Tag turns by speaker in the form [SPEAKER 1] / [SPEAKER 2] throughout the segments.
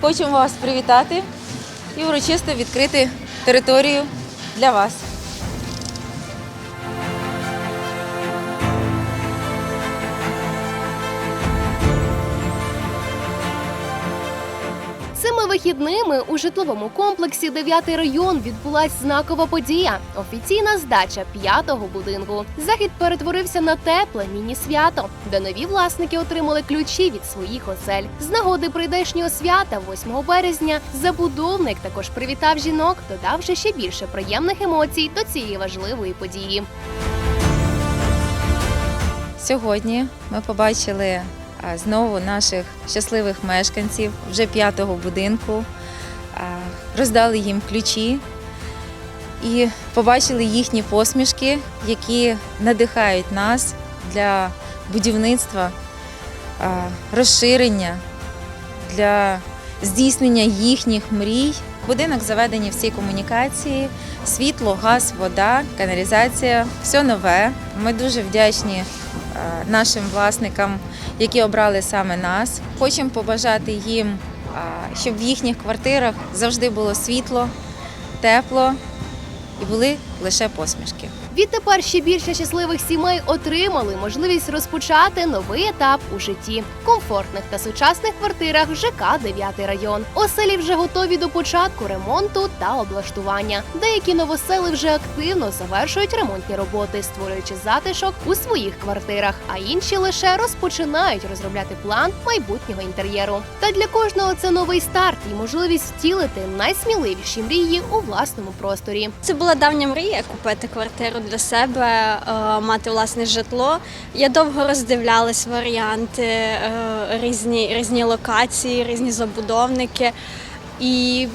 [SPEAKER 1] хочемо вас привітати і урочисто відкрити територію для вас.
[SPEAKER 2] Цими вихідними у житловому комплексі «9 район відбулась знакова подія офіційна здача п'ятого будинку. Захід перетворився на тепле міні-свято, де нові власники отримали ключі від своїх осель. З нагоди прийдешнього свята, 8 березня, забудовник також привітав жінок, додавши ще більше приємних емоцій до цієї важливої події.
[SPEAKER 1] Сьогодні ми побачили знову наших щасливих мешканців вже п'ятого будинку, роздали їм ключі і побачили їхні посмішки, які надихають нас для будівництва, розширення, для здійснення їхніх мрій. Будинок заведені всі комунікації, світло, газ, вода, каналізація, все нове. Ми дуже вдячні нашим власникам, які обрали саме нас. Хочемо побажати їм, щоб в їхніх квартирах завжди було світло, тепло і були лише посмішки.
[SPEAKER 2] Відтепер ще більше щасливих сімей отримали можливість розпочати новий етап у житті в комфортних та сучасних квартирах ЖК 9 район. Оселі вже готові до початку ремонту та облаштування. Деякі новосели вже активно завершують ремонтні роботи, створюючи затишок у своїх квартирах, а інші лише розпочинають розробляти план майбутнього інтер'єру. Та для кожного це новий старт і можливість втілити найсміливіші мрії у власному просторі.
[SPEAKER 3] Це була давня мрія купити квартиру для себе, е, мати власне житло. Я довго роздивлялась варіанти, е, різні, різні локації, різні забудовники. І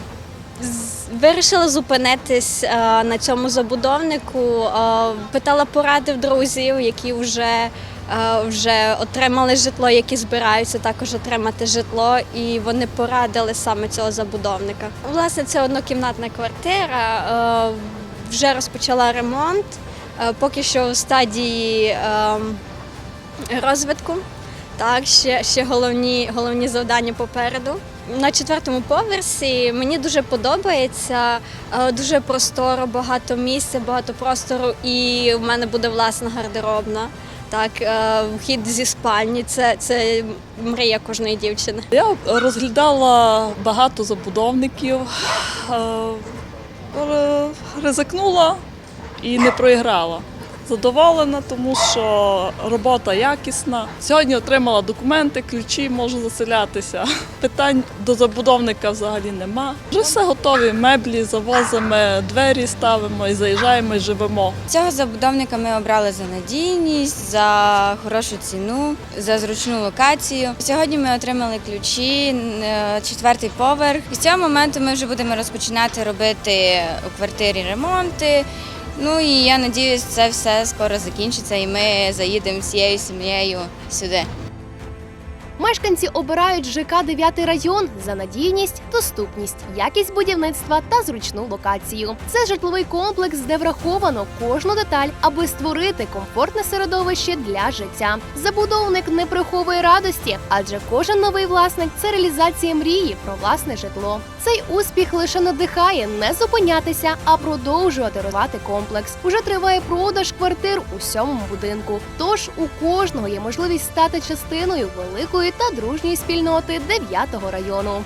[SPEAKER 3] вирішила зупинитись е, на цьому забудовнику. Питала поради в друзів, які вже, вже отримали житло, які збираються також отримати житло, і вони порадили саме цього забудовника. Власне, це однокімнатна квартира. Вже розпочала ремонт, е, поки що в стадії ем, розвитку. Так, ще, ще головні, головні завдання попереду. На четвертому поверсі мені дуже подобається, е, дуже просторо, багато місця, багато простору, і в мене буде власна гардеробна. Так, е, вхід зі спальні це, це мрія кожної дівчини.
[SPEAKER 4] Я розглядала багато забудовників, ризикнула і не проіграла. Задоволена, тому що робота якісна. Сьогодні отримала документи, ключі, можу заселятися. Питань до забудовника взагалі нема. Вже все готові, меблі завозимо, двері ставимо і заїжджаємо і живемо.
[SPEAKER 5] Цього забудовника ми обрали за надійність, за хорошу ціну, за зручну локацію. Сьогодні ми отримали ключі, е, четвертий поверх. І з цього моменту ми вже будемо розпочинати робити у квартирі ремонти. Ну і я надіюсь, це все скоро закінчиться, і ми заїдемо всією сім'єю сюди.
[SPEAKER 2] Мешканці обирають ЖК 9 район за надійність, доступність, якість будівництва та зручну локацію. Це житловий комплекс, де враховано кожну деталь, аби створити комфортне середовище для життя. Забудовник не приховує радості, адже кожен новий власник це реалізація мрії про власне житло. Цей успіх лише надихає не зупинятися, а продовжувати розвивати комплекс. Уже триває продаж квартир у сьомому будинку. Тож у кожного є можливість стати частиною великої та дружньої спільноти 9 району.